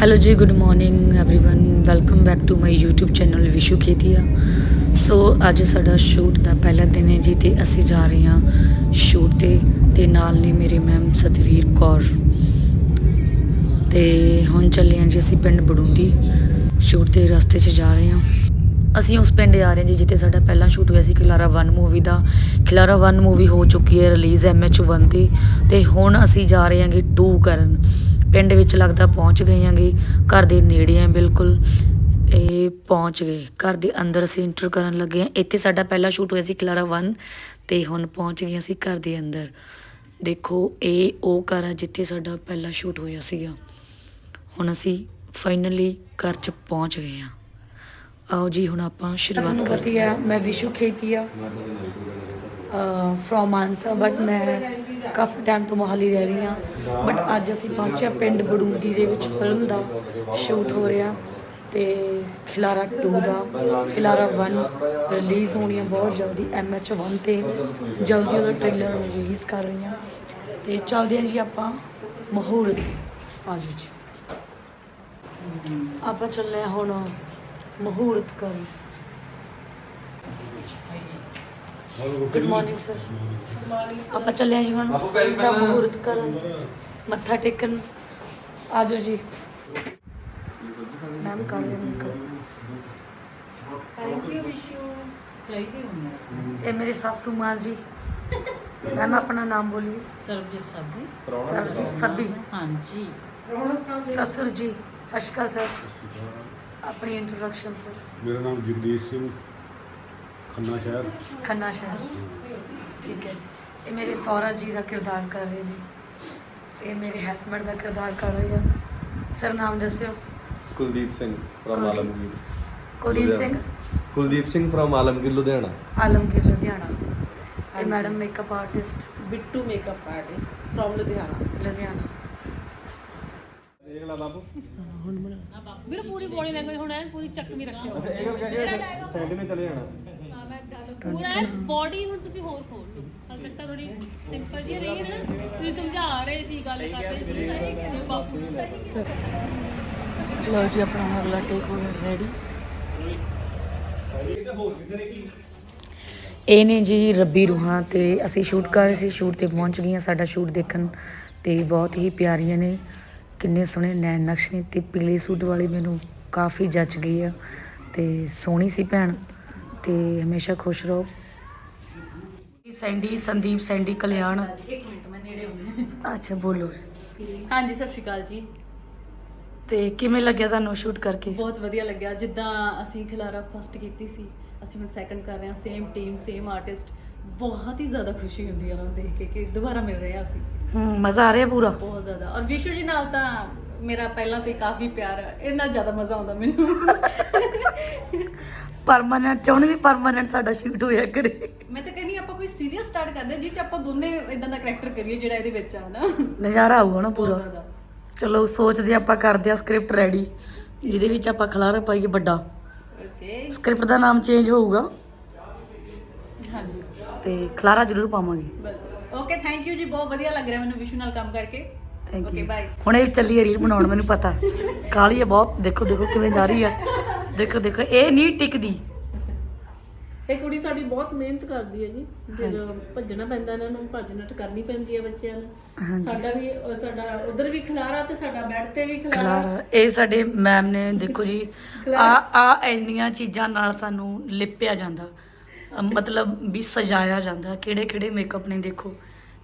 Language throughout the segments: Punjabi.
ਹੈਲੋ ਜੀ good morning everyone welcome back to my YouTube channel Vishu Khetia so ਅੱਜ ਸਾਡਾ ਸ਼ੂਟ ਦਾ ਪਹਿਲਾ ਦਿਨ ਹੈ ਜੀ ਤੇ ਅਸੀਂ ਜਾ ਰਹੇ ਹਾਂ ਸ਼ੂਟ ਤੇ ਤੇ ਨਾਲ ਨੇ ਮੇਰੇ ਮੈਮ ਸਤਵੀਰ ਕੌਰ ਤੇ ਹੁਣ ਚੱਲੇ ਹਾਂ ਜੀ ਅਸੀਂ ਪਿੰਡ ਬੜੂੰਦੀ ਸ਼ੂਟ ਦੇ ਰਸਤੇ 'ਚ ਜਾ ਰਹੇ ਹਾਂ ਅਸੀਂ ਉਸ ਪਿੰਡ ਆ ਰਹੇ ਹਾਂ ਜੀ ਜਿੱਥੇ ਸਾਡਾ ਪਹਿਲਾ ਸ਼ੂਟ ਹੋਇਆ ਸੀ ਖਿਲਾਰਾ 1 ਮੂਵੀ ਦਾ ਖਿਲਾਰਾ 1 ਮੂਵੀ ਹੋ ਚੁੱਕੀ ਹੈ ਰਿਲੀਜ਼ MH1 ਤੇ ਤੇ ਹੁਣ ਅਸੀਂ ਜਾ ਰਹੇ ਹਾਂਗੇ 2 ਕਰਨ ਪਿੰਡ ਵਿੱਚ ਲੱਗਦਾ ਪਹੁੰਚ ਗਏ ਹਾਂਗੇ। ਘਰ ਦੇ ਨੇੜੇ ਆ ਬਿਲਕੁਲ। ਇਹ ਪਹੁੰਚ ਗਏ। ਘਰ ਦੇ ਅੰਦਰ ਅਸੀਂ ਇੰਟਰ ਕਰਨ ਲੱਗੇ ਹਾਂ ਇੱਥੇ ਸਾਡਾ ਪਹਿਲਾ ਸ਼ੂਟ ਹੋਇਆ ਸੀ ਖਿਲਾਰਾ 1 ਤੇ ਹੁਣ ਪਹੁੰਚ ਗਏ ਅਸੀਂ ਘਰ ਦੇ ਅੰਦਰ। ਦੇਖੋ ਇਹ ਉਹ ਘਰ ਆ ਜਿੱਥੇ ਸਾਡਾ ਪਹਿਲਾ ਸ਼ੂਟ ਹੋਇਆ ਸੀਗਾ। ਹੁਣ ਅਸੀਂ ਫਾਈਨਲੀ ਘਰ 'ਚ ਪਹੁੰਚ ਗਏ ਹਾਂ ਆਓ ਜੀ ਹੁਣ ਆਪਾਂ ਸ਼ੁਰੂਆਤ ਕਰਦੇ ਹਾਂ। ਮੈਂ ਵਿਸ਼ੂ ਖੇਤੀਆ ਫਰੋਮ ਮਾਨਸਾ ਬਟ ਮੈਂ ਕਾਫੀ ਟਾਈਮ ਤੋਂ ਮੋਹਾਲੀ ਰਹਿ ਰਹੀ ਹਾਂ। ਬਟ ਅੱਜ ਅਸੀਂ ਪਹੁੰਚੇ ਹਾਂ ਪਿੰਡ ਬੜੂਦੀ ਦੇ ਵਿੱਚ ਫਿਲਮ ਦਾ ਸ਼ੂਟ ਹੋ ਰਿਹਾ। ਤੇ ਖਿਲਾਰਾ 2 ਦਾ, ਖਿਲਾਰਾ 1 ਰਿਲੀਜ਼ ਹੋਣੀ ਹੈ ਬਹੁਤ ਜਲਦੀ MH1 ਤੇ ਜਲਦੀ ਉਹਦਾ ਟ੍ਰੇਲਰ ਰਿਲੀਜ਼ ਕਰ ਰਹੀ ਹਾਂ। ਤੇ ਚੱਲਦੇ ਹਾਂ ਜੀ ਆਪਾਂ ਮਹੂਰਤ ਆਜੋ ਜੀ। ਆਪਾਂ ਚੱਲੇ ਹਾਂ ਹੁਣ ਮਹੂਰਤ ਕਰਨ ਗੁੱਡ ਮਾਰਨਿੰਗ ਸਰ ਆਪਾਂ ਚੱਲੇ ਹਾਂ ਜੀ ਹੁਣ ਦਾ ਮਹੂਰਤ ਕਰਨ। ਮੱਥਾ ਟੇਕਣ। ਆਜੋ ਜੀ। ਮੈਮ ਕਰ ਰਹੇ ਨੇ ਕਰ ਥੈਂਕ ਯੂ ਵਿਸ਼ੂ ਚਾਹੀਦੀ ਹੁੰਦੀ ਇਹ ਮੇਰੇ ਸਾਸੂ ਮਾਂ ਜੀ। ਮੈਮ ਆਪਣਾ ਨਾਮ ਬੋਲੀਏ। ਸਰਬਜੀਤ ਸਾਬੀ ਸਰਜੀਤ ਸੱਬੀ ਹਾਂਜੀ। ਸਸੁਰ ਜੀ। ਅਸ਼ਕਾ ਸਰ ਆਪਣੀ ਇੰਟਰੋਡਕਸ਼ਨ ਸਰ ਮੇਰਾ ਨਾਮ ਜਗਦੀਸ਼ ਸਿੰਘ। ਖੰਨਾ ਸ਼ਹਿਰ? ਖੰਨਾ ਸ਼ਹਿਰ। ਠੀਕ ਹੈ ਜੀ। ਇਹ ਮੇਰੇ ਸੌਰਾ ਜੀ ਦਾ ਕਿਰਦਾਰ ਕਰ ਰਹੇ ਨੇ। ਇਹ ਮੇਰੇ ਹਸਬੰਡ ਦਾ ਕਿਰਦਾਰ ਕਰ ਰਹੇ ਆ। ਸਰ ਨਾਮ ਦੱਸਿਓ। ਕੁਲਦੀਪ ਸਿੰਘ ਫਰਮ ਕੁਲਦੀਪ। ਆਲਮਗੀਰ। ਕੁਲਦੀਪ ਸਿੰਘ? ਕੁਲਦੀਪ ਸਿੰਘ ਫਰਮ ਆਲਮਗੀਰ ਲੁਧਿਆਣਾ। ਆਲਮਗੀਰ ਲੁਧਿਆਣਾ। ਇਹ madam makeup artist Bittu makeup artist from Ludhiana. Ludhiana. ਦੇਖ ਲੈ ਬਾਬੂ ਵੀਰ ਪੂਰੀ ਬੋਡੀ ਲੈਂਗੁਏਜ ਹੁਣ ਐਨ ਪੂਰੀ ਚੱਕਵੀਂ ਰੱਖਿਓ। ਸੈਂਡ ਨੇ ਚਲੇ ਜਾਣਾ। ਪੂਰਾ ਬੋਡੀ ਹੁਣ ਤੁਸੀਂ ਹੋਰ ਖੋਲ ਲਓ। ਹਾਲੇ ਤੱਕ ਤਾਂ ਥੋੜੀ ਸਿੰਪਲ ਜਿਹੀ ਰਹੀ ਹੈ ਨਾ। ਤੁਸੀਂ ਸਮਝਾ ਰਹੇ ਸੀ ਗੱਲ ਕਰ ਰਹੇ ਸੀ। ਬਾਪੂ ਲਓ ਜੀ ਆਪਣਾ ਅਗਲਾ ਟੇਕ ਹੋ ਰੈਡੀ ਇਹ ਨੇ ਜੀ ਰੱਬੀ ਰੂਹਾਂ ਤੇ ਅਸੀਂ ਸ਼ੂਟ ਕਰ ਰਹੇ ਸੀ ਸ਼ੂਟ ਤੇ ਪਹੁੰਚ ਗਈਆਂ ਸਾਡਾ ਸ਼ੂਟ ਦੇਖਣ। ਤੇ ਬਹੁਤ ਹੀ ਪਿਆਰੀਆਂ ਨੇ। ਕਿੰਨੇ ਸੋਹਣੇ ਨੈਣ ਨਕਸ਼ ਨੇ ਤੇ ਪੀਲੇ ਸੂਟ ਵਾਲੀ ਮੈਨੂੰ ਕਾਫੀ ਜੱਚ ਗਈ ਆ। ਤੇ ਸੋਹਣੀ ਸੀ ਭੈਣ। ਤੇ ਹਮੇਸ਼ਾ ਖੁਸ਼ ਰਹੋ। Sandy Sandeep Sandy Kalyan. ਇੱਕ ਮਿੰਟ ਮੈਂ ਨੇੜੇ ਹੁੰਦੀ ਅੱਛਾ ਬੋਲੋ। ਹਾਂਜੀ ਸਤਿ ਸ਼੍ਰੀ ਅਕਾਲ ਜੀ। ਤੇ ਕਿਵੇਂ ਲੱਗਿਆ ਤੁਹਾਨੂੰ ਸ਼ੂਟ ਕਰਕੇ? ਬਹੁਤ ਵਧੀਆ ਲੱਗਿਆ। ਜਿੱਦਾਂ ਅਸੀਂ ਖਿਲਾਰਾ ਫਸਟ ਕੀਤੀ ਸੀ ਅਸੀਂ ਹੁਣ ਸੈਕੰਡ ਕਰ ਰਹੇ ਹਾਂ। ਸੇਮ ਟੀਮ ਸੇਮ ਆਰਟਿਸਟ ਬਹੁਤ ਹੀ ਜ਼ਿਆਦਾ ਖੁਸ਼ੀ ਹੁੰਦੀ ਹੈ ਉਹਨਾਂ ਦੇਖ ਕੇ ਕਿ ਦੁਬਾਰਾ ਮਿਲ ਰਹੇ ਹਾਂ ਅਸੀਂ। ਹੂੰ ਮਜ਼ਾ ਆ ਰਿਹਾ ਪੂਰਾ? ਬਹੁਤ ਜ਼ਿਆਦਾ। ਔਰ ਵਿਸ਼ੂ ਜੀ ਨਾਲ ਤਾਂ ਮੇਰਾ ਪਹਿਲਾਂ ਤੋਂ ਹੀ ਕਾਫੀ ਪਿਆਰ ਹੈ ਇਹਨਾਂ ਜ਼ਿਆਦਾ ਮਜ਼ਾ ਆਉਂਦਾ ਮੈਨੂੰ। ਪਰਮਾਨੈਂਟ ਚਾਹੁੰਦੇ ਵੀ ਪਰਮਾਨੈਂਟ ਸਾਡਾ ਸ਼ੂਟ ਹੋਇਆ ਕਰੇ। ਮੈਂ ਤਾਂ ਕਹਿੰਦੀ ਆਪਾਂ ਕੋਈ ਸੀਰੀਅਸ ਸਟਾਰਟ ਕਰਦੇ ਜਿਹ ਚ ਆਪਾਂ ਦੋਨੇ ਇਦਾਂ ਦਾ ਕੈਰੈਕਟਰ ਕਰੀਏ ਜਿਹੜਾ ਇਹਦੇ ਵਿੱਚ ਆ ਨਾ ਨਜ਼ਾਰਾ ਆਊਗਾ ਨਾ ਪੂਰਾ। ਜ਼ਿਆਦਾ। ਚਲੋ ਸੋਚਦੇ ਆਪਾਂ ਕਰਦੇ ਆ ਸਕ੍ਰਿਪਟ ਰੈਡੀ ਜਿਹਦੇ ਵਿੱਚ ਆਪਾਂ ਖਲਾਰਾ ਪਾਈਏ ਵੱਡਾ। ਓਕੇ ਸਕ੍ਰਿਪਟ ਦਾ ਨਾਮ ਚੇਂਜ ਹੋਊਗਾ। ਹਾਂਜੀ। ਤੇ ਖਲਾਰਾ ਜ਼ਰੂਰ ਪਾਵਾਂਗੇ। ਓਕੇ ਥੈਂਕ ਯੂ ਜੀ ਬਹੁਤ ਵਧੀਆ ਲੱਗ ਰਿਹਾ ਮੈਨੂੰ ਵਿਸ਼ੂ ਨਾਲ ਕੰਮ ਕਰਕੇ। ਥੈਂਕ ਓਕੇ ਯੂ ਬਾਏ ਹੁਣ ਇਹ ਚੱਲੀ ਰੀਲ ਬਣਾਉਣ ਮੈਨੂੰ ਪਤਾ। ਕਾਲੀ ਹੈ ਬਹੁਤ ਦੇਖੋ ਦੇਖੋ ਕਿਵੇਂ ਜਾ ਰਹੀ ਹੈ। ਦੇਖੋ ਦੇਖੋ ਇਹ ਨਹੀਂ ਟਿਕਦੀ। ਇਹ ਕੁੜੀ ਸਾਡੀ ਬਹੁਤ ਮਿਹਨਤ ਕਰਦੀ ਹੈ ਜੀ। ਜਦੋਂ ਭੱਜਣਾ ਪੈਂਦਾ ਇਹਨਾਂ ਨੂੰ ਭੱਜ ਨੱਠ ਕਰਨੀ ਪੈਂਦੀ ਹੈ ਬੱਚਿਆਂ ਨੂੰ। ਸਾਡਾ ਵੀ ਉਹ ਸਾਡਾ ਉਧਰ ਵੀ ਖਿਲਾਰਾ ਤੇ ਸਾਡਾ ਬੈੱਡ ਤੇ ਵੀ ਖਿਲਾਰਾ। ਇਹ ਸਾਡੇ ਮੈਮ ਨੇ ਦੇਖੋ ਜੀ ਆ ਆ ਇੰਨੀਆਂ ਚੀਜ਼ਾਂ ਨਾਲ ਸਾਨੂੰ ਲਿਪਿਆ ਜਾਂਦਾ। ਮਤਲਬ ਵੀ ਸਜਾਇਆ ਜਾਂਦਾ। ਕਿਹੜੇ ਕਿਹੜੇ ਮੇਕਅਪ ਨੇ ਦੇਖੋ।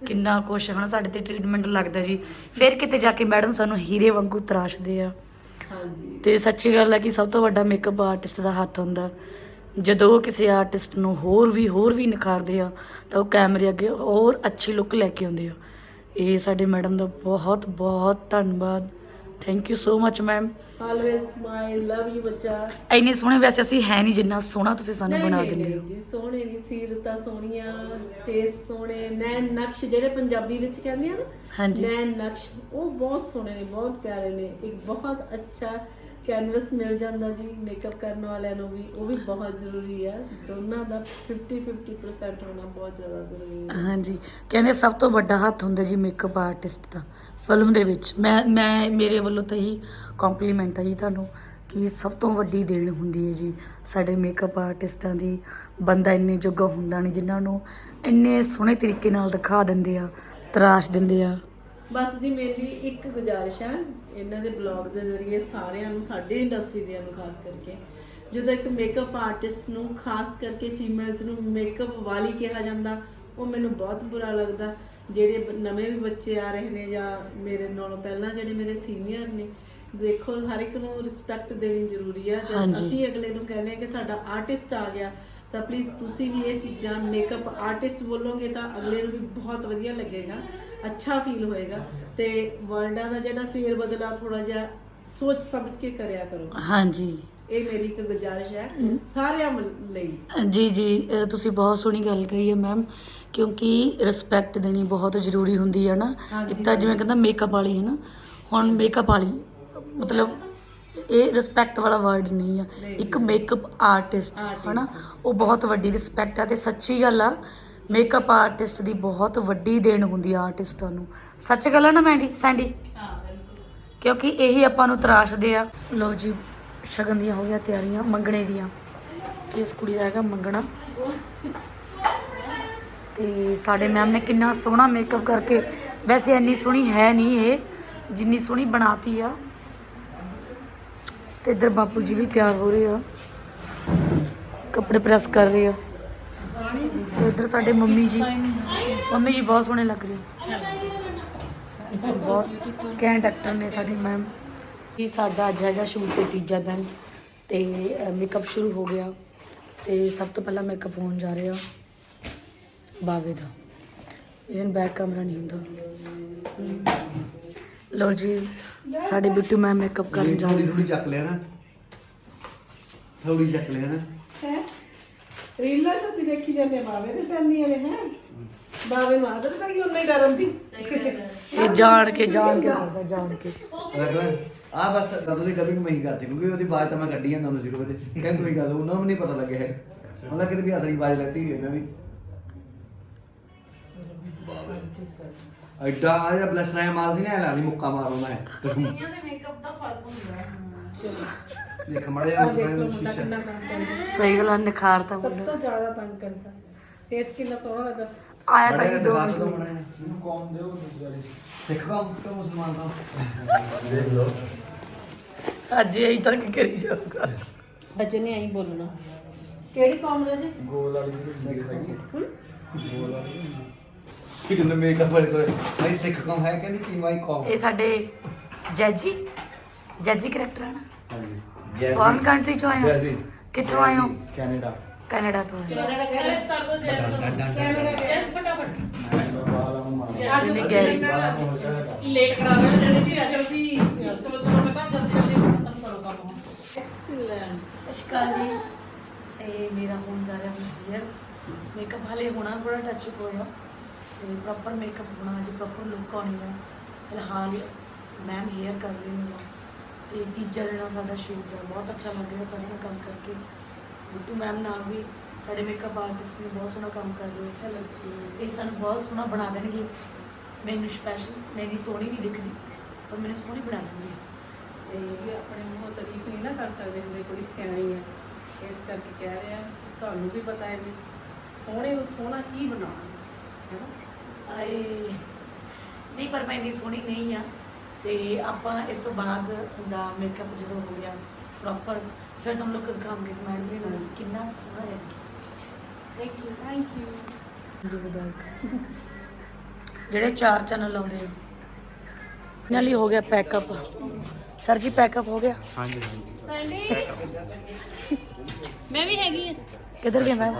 ਕਿੰਨਾ ਕੁਛ ਹਨਾ ਸਾਡੇ ਤੇ ਟ੍ਰੀਟਮੈਂਟ ਲੱਗਦਾ ਜੀ। ਫਿਰ ਕਿਤੇ ਜਾ ਕੇ ਮੈਡਮ ਸਾਨੂੰ ਹੀਰੇ ਵਾਂਗੂ ਤਰਾਸ਼ਦੇ ਆ। ਹਾਂਜੀ। ਤੇ ਸੱਚੀ ਗੱਲ ਹੈ ਕਿ ਸਭ ਤੋਂ ਵੱਡਾ ਮੇਕਅਪ ਆਰਟਿਸਟ ਦਾ ਹੱਥ ਹੁੰਦਾ। ਜਦੋਂ ਉਹ ਕਿਸੇ ਆਰਟਿਸਟ ਨੂੰ ਹੋਰ ਵੀ ਹੋਰ ਵੀ ਨਿਖਾਰਦੇ ਆ, ਤਾਂ ਉਹ ਕੈਮਰੇ ਅੱਗੇ ਹੋਰ ਅੱਛੀ ਲੁੱਕ ਲੈ ਕੇ ਆਉਂਦੇ ਆ। ਇਹ ਸਾਡੇ ਮੈਡਮ ਦਾ ਬਹੁਤ ਬਹੁਤ ਧੰਨਵਾਦ। Thank you so much ma'am always smile love you ਬੱਚਾ। ਇੰਨੇ ਸੋਹਣੇ ਵੈਸੇ ਅਸੀਂ ਹੈ ਨਹੀਂ ਜਿੰਨਾ ਸੋਹਣਾ ਤੁਸੀਂ ਸਾਨੂੰ ਬਣਾ ਦਿੰਦੇ ਹੋ। ਜੀ ਸੋਹਣੇ ਨਹੀਂ ਸੀਰਤਾਂ ਸੋਹਣੀਆਂ ਫੇਸ ਸੋਹਣੇ ਨੈਣ ਨਕਸ਼ ਜਿਹੜੇ ਪੰਜਾਬੀ ਵਿੱਚ ਕਹਿੰਦੇ ਆ ਨਾ ਹਾਂਜੀ। ਨੈਣ ਨਕਸ਼ ਉਹ ਬਹੁਤ ਸੋਹਣੇ ਨੇ ਬਹੁਤ ਪਿਆਰੇ ਨੇ। ਇੱਕ ਬਹੁਤ ਅੱਛਾ ਕੈਨਵਸ ਮਿਲ ਜਾਂਦਾ ਜੀ ਮੇਕਅਪ ਕਰਨ ਵਾਲਿਆਂ ਨੂੰ ਵੀ ਉਹ ਵੀ ਬਹੁਤ ਜ਼ਰੂਰੀ ਹੈ ਦੋਨਾਂ ਦਾ 50 50% ਹੋਣਾ ਬਹੁਤ ਜ਼ਿਆਦਾ ਜ਼ਰੂਰੀ ਹੈ। ਹਾਂਜੀ ਕਹਿੰਦੇ ਸਭ ਤੋਂ ਵੱਡਾ ਹੱਥ ਹੁੰਦਾ ਜੀ ਮੇਕਅਪ ਆਰਟਿਸਟ ਦਾ। ਫਿਲਮ ਦੇ ਵਿੱਚ ਮੈਂ ਮੈਂ, ਮੇਰੇ ਵੱਲੋਂ ਤਾਂ ਹੀ ਕੰਪਲੀਮੈਂਟ ਹੈ ਜੀ ਤੁਹਾਨੂੰ ਕਿ ਸਭ ਤੋਂ ਵੱਡੀ ਦੇਣ ਹੁੰਦੀ ਹੈ ਜੀ ਸਾਡੇ ਮੇਕਅਪ ਆਰਟਿਸਟਾਂ ਦੀ। ਬੰਦਾ ਇੰਨੇ ਜੋਗਾ ਹੁੰਦਾ ਨਹੀਂ ਜਿਨ੍ਹਾਂ ਨੂੰ ਇੰਨੇ ਸੋਹਣੇ ਤਰੀਕੇ ਨਾਲ ਦਿਖਾ ਦਿੰਦੇ ਆ, ਤਰਾਸ਼ ਦਿੰਦੇ ਆ। ਬਸ ਜੀ ਮੇਰੀ ਇੱਕ ਗੁਜ਼ਾਰਿਸ਼ ਹੈ ਇਹਨਾਂ ਦੇ ਬਲੌਗ ਦੇ ਜ਼ਰੀਏ ਸਾਰਿਆਂ ਨੂੰ, ਸਾਡੇ ਇੰਡਸਟਰੀ ਦੇ ਨੂੰ ਖਾਸ ਕਰਕੇ। ਜਦੋਂ ਇੱਕ ਮੇਕਅਪ ਆਰਟਿਸਟ ਨੂੰ, ਖਾਸ ਕਰਕੇ ਫੀਮੇਲਸ ਨੂੰ ਮੇਕਅਪ ਵਾਲੀ ਕਿਹਾ ਜਾਂਦਾ, ਉਹ ਮੈਨੂੰ ਬਹੁਤ ਬੁਰਾ ਲੱਗਦਾ। ਜਿਹੜੇ ਨਵੇਂ ਵੀ ਬੱਚੇ ਆ ਰਹੇ ਨੇ ਜਾਂ ਮੇਰੇ ਨਾਲੋਂ ਪਹਿਲਾਂ ਜਿਹੜੇ ਮੇਰੇ ਸੀਨੀਅਰ ਨੇ ਦੇਖੋ ਹਰ ਇੱਕ ਨੂੰ ਰਿਸਪੈਕਟ ਦੇਣੀ ਜ਼ਰੂਰੀ ਹੈ ਜਦ ਹਾਂਜੀ। ਅਸੀਂ ਅਗਲੇ ਨੂੰ ਕਹਿੰਦੇ ਆ ਕਿ ਸਾਡਾ ਆਰਟਿਸਟ ਆ ਗਿਆ ਤਾਂ ਪਲੀਜ਼ ਤੁਸੀਂ ਵੀ ਇਹ ਚੀਜ਼ਾਂ ਮੇਕਅਪ ਆਰਟਿਸਟ ਬੋਲੋਗੇ ਤਾਂ ਅਗਲੇ ਨੂੰ ਵੀ ਬਹੁਤ ਵਧੀਆ ਲੱਗੇਗਾ ਅੱਛਾ ਫੀਲ ਹੋਏਗਾ। ਤੇ ਵਰਡਾਂ ਦਾ ਜਿਹੜਾ ਫੇਰ ਬਦਲਾ ਥੋੜਾ ਜਿਹਾ ਸੋਚ ਸਮਝ ਕੇ ਕਰਿਆ ਕਰੋ। ਹਾਂਜੀ। ਇਹ ਮੇਰੀ ਇੱਕ ਗੁਜ਼ਾਰਿਸ਼ ਹੈ ਸਾਰਿਆਂ ਵੱਲ- ਲਈ। ਜੀ ਜੀ ਤੁਸੀਂ ਬਹੁਤ ਸੋਹਣੀ ਗੱਲ ਕਹੀ ਹੈ ਮੈਮ ਕਿਉਂਕਿ ਰਿਸਪੈਕਟ ਦੇਣੀ ਬਹੁਤ ਜ਼ਰੂਰੀ ਹੁੰਦੀ ਹੈ ਨਾ। ਇੱਕ ਤਾਂ ਜਿਵੇਂ ਕਹਿੰਦਾ ਮੇਕਅਪ ਵਾਲੀ ਹੈ ਨਾ ਹੁਣ ਮੇਕਅਪ ਵਾਲੀ ਮਤਲਬ ਇਹ ਰਿਸਪੈਕਟ ਵਾਲਾ ਵਰਡ ਨਹੀਂ ਆ। ਇੱਕ ਮੇਕਅਪ ਆਰਟਿਸਟ ਹਨਾ ਉਹ ਬਹੁਤ ਵੱਡੀ ਰਿਸਪੈਕਟ ਆ ਤੇ ਸੱਚੀ ਗੱਲ ਆ ਮੇਕਅਪ ਆਰਟਿਸਟ ਦੀ ਬਹੁਤ ਵੱਡੀ ਦੇਣ ਹੁੰਦੀ ਆ ਆਰਟਿਸਟਾਂ ਨੂੰ। ਸੱਚ ਗੱਲ ਆ ਨਾ ਮੈਂਡੀ ਸੈਂਡੀ? ਕਿਉਂਕਿ ਇਹੀ ਆਪਾਂ ਨੂੰ ਤਰਾਸ਼ਦੇ ਆ। ਲਓ ਜੀ ਸ਼ਗਨ ਦੀਆਂ ਹੋ ਗਿਆ ਤਿਆਰੀਆਂ ਮੰਗਣੇ ਦੀਆਂ। ਇਸ ਕੁੜੀ ਦਾ ਹੈਗਾ ਮੰਗਣਾ। ਤੇ ਸਾਡੇ ਮੈਮ ਨੇ ਕਿੰਨਾ ਸੋਹਣਾ ਮੇਕਅਪ ਕਰਕੇ, ਵੈਸੇ ਇੰਨੀ ਸੋਹਣੀ ਹੈ ਨਹੀਂ ਇਹ, ਜਿੰਨੀ ਸੋਹਣੀ ਬਣਾਤੀ ਆ। ਤੇ ਇੱਧਰ ਬਾਪੂ ਜੀ ਵੀ ਤਿਆਰ ਹੋ ਰਹੇ ਆ। ਕੱਪੜੇ ਪ੍ਰੈਸ ਕਰ ਰਹੇ ਆ। ਤੇ ਇੱਧਰ ਸਾਡੇ ਮੰਮੀ ਜੀ ਮੰਮੀ ਜੀ ਬਹੁਤ ਸੋਹਣੇ ਲੱਗ ਰਹੇ। ਬਹੁਤ ਕੈਂਟ ਐਕਟਰ ਨੇ ਸਾਡੀ ਮੈਮ। ਇਹ ਸਾਡਾ ਅੱਜ ਹੈਗਾ ਸ਼ੂਟ ਤੇ ਤੀਜਾ ਦਿਨ, ਤੇ ਮੇਕਅਪ ਸ਼ੁਰੂ ਹੋ ਗਿਆ। ਤੇ ਸਭ ਤੋਂ ਪਹਿਲਾਂ ਮੇਕਅਪ ਹੋਣ ਜਾ ਰਿਹਾ ਬਾਵੇ ਦਾ। ਇਵਨ ਬੈਕ ਕੈਮਰਾ ਨਹੀਂ ਹੁੰਦਾ। ਲੋ ਜੀ ਸਾਡੇ ਬਿੱਟੂ ਮੈਮ ਮੇਕਅਪ ਕਰਨ ਜਾ ਥੋੜੀ ਰਹੇ ਥੋੜੀ ਚੱਕ ਲਿਆ ਨਾ। ਥੋੜੀ ਚੱਕ ਲਿਆ ਨਾ। ਹੈ? ਰੀਲਾਂ 'ਚ ਅਸੀਂ ਦੇਖੀ ਜਾਂਦੇ ਬਾਵੇ ਤੇ ਪੈਂਦੀਆਂ ਨੇ ਹੈ? ਬਾਵੇ ਨੂੰ ਆਦਤ ਪੈ ਗਈ ਉਹਨੇ ਡਰਨ ਦੀ। ਇਹ ਜਾਣ ਕੇ ਜਾਣ ਕੇ ਕਰਦਾ ਜਾਣ ਕੇ। ਆ ਬਸ ਕਦੋਂ ਦੀ ਡਬਿੰਗ ਮੈਂ ਹੀ ਕਰਦੀ ਕਿਉਂਕਿ ਉਹਦੀ ਆਵਾਜ਼ ਤਾਂ ਮੈਂ ਕੱਢੀ ਜਾਂਦਾ ਹੁੰਦਾ ਸ਼ੁਰੂ ਵਿੱਚ ਕਹਿੰਦੇ ਤੂੰ ਹੀ ਕਰ ਉਹਨਾਂ ਨੂੰ ਨਹੀਂ ਪਤਾ ਲੱਗਿਆ ਹੈ ਉਹਨਾਂ ਕਿਤੇ ਵੀ ਅਸਲੀ ਆਵਾਜ਼ ਲੈਤੀ ਇਹਨਾਂ ਦੀ। ਐਡਾ ਆ ਜਿਹੜਾ ਬਲਸ ਰਾਇ ਮਾਰਦੀ ਨਾ ਨਹੀਂ ਮੁੱਕਾ ਮਾਰਨਾ ਹੈ ਕੁੜੀਆਂ ਦੇ ਮੇਕਅਪ ਦਾ ਫ਼ਰਕ ਹੁੰਦਾ ਹੈ। ਦੇਖ ਮੜੇ ਆ ਦੇਖ ਲਓ ਮੁੰਡਾ ਕਿੰਨਾ ਤੰਗ ਕਰਦਾ। ਸਹੀ ਗੱਲ ਆ, ਨਿਖਾਰ ਤਾਂ ਸਭ ਮੁੰਡਾ। ਤੋਂ ਜ਼ਿਆਦਾ ਤੰਗ ਕਰਦਾ। ਫੇਸ ਕਿੰਨਾ ਸੋਹਣਾ ਲੱਗਦਾ। ਆਇਆ ਤਾਂ ਜੀ ਦੋ ਦਿਖਾ ਮਿੰਟ। ਦੋ ਲਈ। ਮੜਾ ਮੈਨੂੰ ਕੌਮ ਦਿਓ ਦੂਜੀ ਵਾਲੀ? ਸਿੱਖ ਕੌਮ ਤੋਂ ਮੁਸਲਮਾਨ ਤੋਂ। ਦੇਖ ਲਓ। ਅੱਜ ਇਹੀ ਤੱਕ ਕਰੀ ਜਾਊਗਾ। ਬੱਚੇ ਨੇ ਐਂ ਬੋਲਣਾ। ਕਿਹੜੀ ਕੌਮ ਰਾਜੇ ਗੋਲ ਵਾਲੀ ਜਿਹੜੀ ਹੈਗੀ। ਗੋਲ ਵਾਲੀ ਕਿੰਨੇ ਮੇਕਅਪ ਵਾਲੇ ਕੋਲ। ਨਹੀਂ ਸਿੱਖ ਕੌਮ ਹੈ ਕਹਿੰਦੀ ਕੀ ਮਾਈ ਕੌਮ। ਇਹ ਸਾਡੇ ਜੈਜੀ ਜੈਜੀ ਕਰੈਕਟਰ ਹੈ ਨਾ। ਹਾਂਜੀ। ਫੋਰਨ ਕੰਟਰੀ ਚੋਂ ਆਏ ਹੋ? ਜੈਸੀ ਕਿੱਥੋਂ ਆਏ ਹੋ? ਕੈਨੇਡਾ। ਕੈਨੇਡਾ ਤੋਂ ਆਏ ਹੋ। ਜੈਸ ਜੈਸ ਫਟਾਫਟ ਜਿਵੇਂ ਗੈਰੀ ਲੇਟ ਕਰਾ ਰਹੇ ਨੇ ਜੀ ਅੱਜ ਅਸੀਂ ਚਲੋ ਚਲੋ ਬਤਾ ਜਲਦੀ ਜਲਦੀ ਖਤਮ ਕਰੋ ਕੰਮ। ਐਕਸੀਲੈਂਟ ਸਤਿ ਸ਼੍ਰੀ ਅਕਾਲ ਜੀ। ਤੇ ਮੇਰਾ ਹੋਣ ਜਾ ਰਿਹਾ ਹੇਅਰ ਮੇਕਅਪ ਹਾਲੇ ਹੋਣਾ ਥੋੜਾ ਟੱਚ ਹੋਇਆ। ਤੇ ਪ੍ਰੋਪਰ ਮੇਕਅਪ ਹੋਣਾ ਅੱਜ ਪ੍ਰੋਪਰ ਲੁੱਕ ਆਉਣੀ ਆ। ਫਿਲਹਾਲ ਮੈਮ ਹੇਅਰ ਕਰ ਰਹੀ ਮੇਰਾ ਤੇ ਤੀਜਾ ਦਿਨ ਸਾਡਾ ਸ਼ੂਟ ਦਾ ਬਹੁਤ ਅੱਛਾ ਲੱਗ ਰਿਹਾ ਸਾਰਿਆਂ ਨਾਲ ਕੰਮ ਕਰਕੇ। ਬਿੱਟੂ ਮੈਮ ਨਾਲ ਵੀ ਸਾਡੇ ਮੇਕਅਪ ਆਰਟਿਸਟ ਨੇ ਬਹੁਤ ਸੋਹਣਾ ਕੰਮ ਕਰ ਰਹੇ ਹੈਲੋ ਜੀ ਤੇ ਸਾਨੂੰ ਬਹੁਤ ਸੋਹਣਾ ਬਣਾ ਦੇਣਗੇ। ਮੈਨੂੰ ਸਪੈਸ਼ਲ ਮੈਂ ਨਹੀਂ ਸੋਹਣੀ ਨਹੀਂ ਦਿਖਦੀ, ਪਰ ਮੈਨੂੰ ਸੋਹਣੀ ਬਣਾ ਦੇਣਗੇ ਤੇ ਜੀ, ਆਪਣੇ ਮੂੰਹੋਂ ਤਾਰੀਫ ਨਹੀਂ ਨਾ ਕਰ ਸਕਦੇ ਹੁੰਦੇ, ਕੁੜੀ ਸਿਆਣੀ ਹੈ ਇਸ ਕਰਕੇ ਕਹਿ ਰਹੇ ਆ, ਤੁਹਾਨੂੰ ਵੀ ਪਤਾ ਹੈ ਸੋਹਣੇ ਨੂੰ ਸੋਹਣਾ ਕੀ ਬਣਾਉਣਾ? ਆਏ। ਨਹੀਂ ਪਰ ਮੈਂ ਇੰਨੀ ਸੋਹਣੀ ਨਹੀਂ ਆ। ਤੇ ਆਪਾਂ ਇਸ ਤੋਂ ਬਾਅਦ ਦਾ ਮੇਕਅਪ ਜਦੋਂ ਹੋ ਗਿਆ ਪ੍ਰੋਪਰ ਫਿਰ ਤੁਹਾਨੂੰ ਲੋਕ ਦਿਖਾਉਂਗੇ ਕਮੈਂਟ ਵੀ ਨਾਲ ਕਿੰਨਾ ਸੋਹਣਾ ਹੈ। ਥੈਂਕ ਯੂ ਥੈਂਕ ਯੂ ਜਿਹੜੇ ਚਾਰ ਚੈਨਲ ਲਾਉਂਦੇ ਆ ਇਹਨਾਂ ਲਈ ਹੋ ਗਿਆ ਪੈਕਅਪ ਸਰ ਜੀ ਪੈਕਅਪ ਹੋ ਗਿਆ? ਮੈਂ ਵੀ ਹੈਗੀ ਆ। ਕਿੱਧਰ ਗਿਆ ਮੈਮ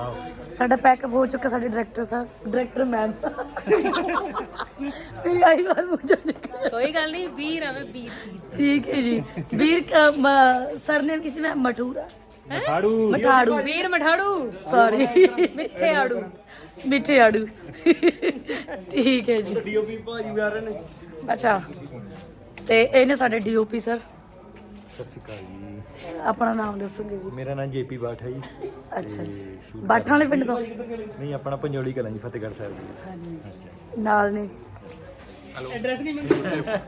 ਸਾਡਾ ਪੈਕਅਪ ਹੋ ਚੁੱਕਾ ਸਾਡੇ ਡਾਇਰੈਕਟਰ ਸਾਹਿਬ ਡਾਇਰੈਕਟਰ ਮੈਮ ਮੇਰੀ ਆਈ ਵਾਰ ਮੁਝੇ ਨਿਕਲ ਕੋਈ ਗੱਲ ਨਹੀਂ ਵੀਰ ਆਵੇ ਵੀਰ ठीक है जी वीर का सरनेम किसी में मठूरा ਮਠਾੜੂ मठाड़ू ਵੀਰ ਮਠਾੜੂ सॉरी ਮਿੱਠੇ ਆੜੂ मिठे आड़ू ठीक है जी ਡੀਓਪੀ ਭਾਜੀ ਵੀ ਆ ਰਹੇ ਨੇ ਅੱਛਾ ਤੇ ਇਹਨੇ ਸਾਡੇ ਡੀਓਪੀ ਸਰ ਸਤਿ ਸ਼੍ਰੀ ਅਕਾਲ ਜੀ। ਆਪਣਾ ਨਾਮ ਦੱਸੋਗੇ ਜੀ? ਮੇਰਾ ਨਾਮ ਜੇਪੀ ਬਾਠ ਜੀ। ਅੱਛਾ ਜੀ। ਬਾਠਾਂ ਵਾਲੇ ਪਿੰਡ ਤੋਂ? ਨਹੀਂ ਆਪਣਾ ਪੰਜੋੜੀ ਕਲਾਂ ਜੀ ਫਤਿਹਗੜ੍ਹ ਸਾਹਿਬ ਦੇ ਵਿੱਚ। ਹਾਂਜੀ। ਨਾਲ ਨੇ? ਐਡਰੈਸ ਨਹੀਂ ਮੰਗਦਾ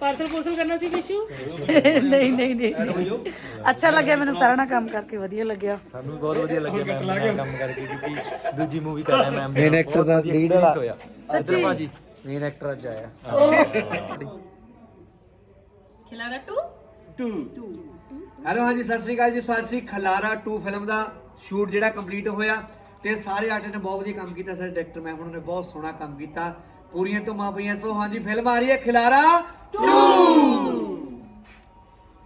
ਪਾਰਸਲ ਪੋਰਸਲ ਕਰਨਾ ਸੀ ਵਿਸ਼ੂ? ਨਹੀਂ ਨਹੀਂ ਨਹੀਂ। ਅੱਛਾ ਲੱਗਿਆ ਮੈਨੂੰ ਸਾਰਾ ਨਾਲ ਕੰਮ ਕਰਕੇ ਵਧੀਆ ਲੱਗਿਆ। ਸਾਨੂੰ ਬਹੁਤ ਵਧੀਆ ਲੱਗਿਆ ਮੈਮ ਨਾਲ ਕੰਮ ਕਰਕੇ ਕਿਉਂਕਿ ਦੂਜੀ ਮੂਵੀ ਕਰ ਰਿਹਾ ਮੈਮ Main actor ਦਾ ਵਾਲਾ। ਹੋਇਆ। ਸੱਚੀ? ਮੇਨ ਐਕਟਰ ਅੱਜ ਆਇਆ। ਖਿਲਾਰਾ 2 ਹੈਲੋ ਹਾਂਜੀ ਸਤਿ ਸ੍ਰੀ ਅਕਾਲ ਜੀ। ਸਵਾਗਤ ਸੀ ਖਲਾਰਾ 2 ਫਿਲਮ ਦਾ। ਸ਼ੂਟ ਜਿਹੜਾ ਕੰਪਲੀਟ ਹੋਇਆ ਤੇ ਸਾਰੇ ਆਰਟਿਸਟ ਨੇ ਬਹੁਤ ਵਧੀਆ ਕੰਮ ਕੀਤਾ ਸਾਰੇ ਡਾਇਰੈਕਟਰ ਮੈਮ ਉਹਨਾਂ ਨੇ ਬਹੁਤ ਸੋਹਣਾ ਕੰਮ ਕੀਤਾ। ਪੂਰੀਆਂ ਧੁੰਮਾਂ ਪਈਆਂ। ਸੋ ਹਾਂਜੀ ਫਿਲਮ ਆ ਰਹੀ ਹੈ ਖਿਲਾਰਾ 2